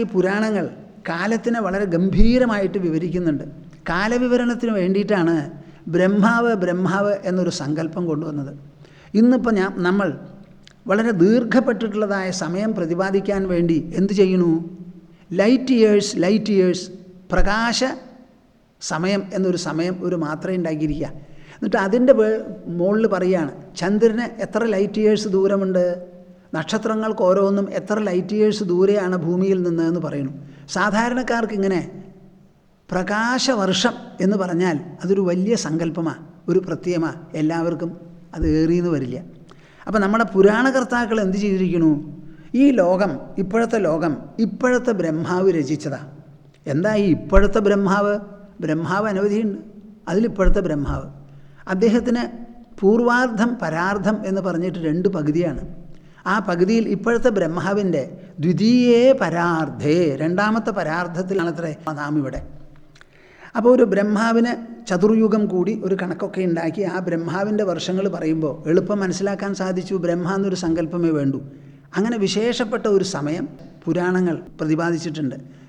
ഈ പുരാണങ്ങൾ കാലത്തിനെ വളരെ ഗംഭീരമായിട്ട് വിവരിക്കുന്നുണ്ട്. കാലവിവരണത്തിന് വേണ്ടിയിട്ടാണ് ബ്രഹ്മാവ് ബ്രഹ്മാവ് എന്നൊരു സങ്കല്പം കൊണ്ടുവന്നത്. ഇന്നിപ്പോൾ ഞാൻ നമ്മൾ വളരെ ദീർഘപ്പെട്ടിട്ടുള്ളതായ സമയം പ്രതിപാദിക്കാൻ വേണ്ടി എന്തു ചെയ്യുന്നു? ലൈറ്റ് ഇയേഴ്സ് ലൈറ്റ് ഇയേഴ്സ് പ്രകാശ സമയം എന്നൊരു സമയം ഒരു മാത്രമേ ഉണ്ടാക്കിയിരിക്കുക. എന്നിട്ട് അതിന്റെ മുകളിൽ പറയുകയാണ് ചന്ദ്രന് എത്ര ലൈറ്റ് ഇയേഴ്സ് ദൂരമുണ്ട്? നക്ഷത്രങ്ങൾക്ക് ഓരോന്നും എത്ര ലൈറ്റ് ഇയേഴ്സ് ദൂരെയാണ് ഭൂമിയിൽ നിന്ന് എന്ന് പറയുന്നു. സാധാരണക്കാർക്ക് ഇങ്ങനെ പ്രകാശവർഷം എന്ന് പറഞ്ഞാൽ അതൊരു വലിയ സങ്കല്പമാണ് ഒരു പ്രത്യയമാണ് എല്ലാവർക്കും അത് ഏറിയെന്ന് വരില്ല. അപ്പോൾ നമ്മുടെ പുരാണകർത്താക്കൾ എന്ത് ചെയ്തിരിക്കുന്നു? ഈ ലോകം ഇപ്പോഴത്തെ ലോകം ഇപ്പോഴത്തെ ബ്രഹ്മാവ് രചിച്ചതാ. എന്താ ഈ ഇപ്പോഴത്തെ ബ്രഹ്മാവ്? ബ്രഹ്മാവ് അനവധിയുണ്ട്. അതിലിപ്പോഴത്തെ ബ്രഹ്മാവ്. അദ്ദേഹത്തിന് പൂർവാർദ്ധം പരാർദ്ധം എന്ന് പറഞ്ഞിട്ട് രണ്ട് പകുതിയാണ്. ആ പകുതിയിൽ ഇപ്പോഴത്തെ ബ്രഹ്മാവിന്റെ ദ്വിതീയേ പരാർത്ഥേ രണ്ടാമത്തെ പരാർദ്ധത്തിലാണത്രേ നാം ഇവിടെ. അപ്പോൾ ഒരു ബ്രഹ്മാവിന് ചതുർയുഗം കൂടി ഒരു കണക്കൊക്കെ ഉണ്ടാക്കി ആ ബ്രഹ്മാവിന്റെ വർഷങ്ങൾ പറയുമ്പോൾ എളുപ്പം മനസ്സിലാക്കാൻ സാധിച്ചു ബ്രഹ്മ എന്നൊരു സങ്കല്പമേ വേണ്ടൂ. അങ്ങനെ വിശേഷപ്പെട്ട ഒരു സമയം പുരാണങ്ങൾ പ്രതിപാദിച്ചിട്ടുണ്ട്.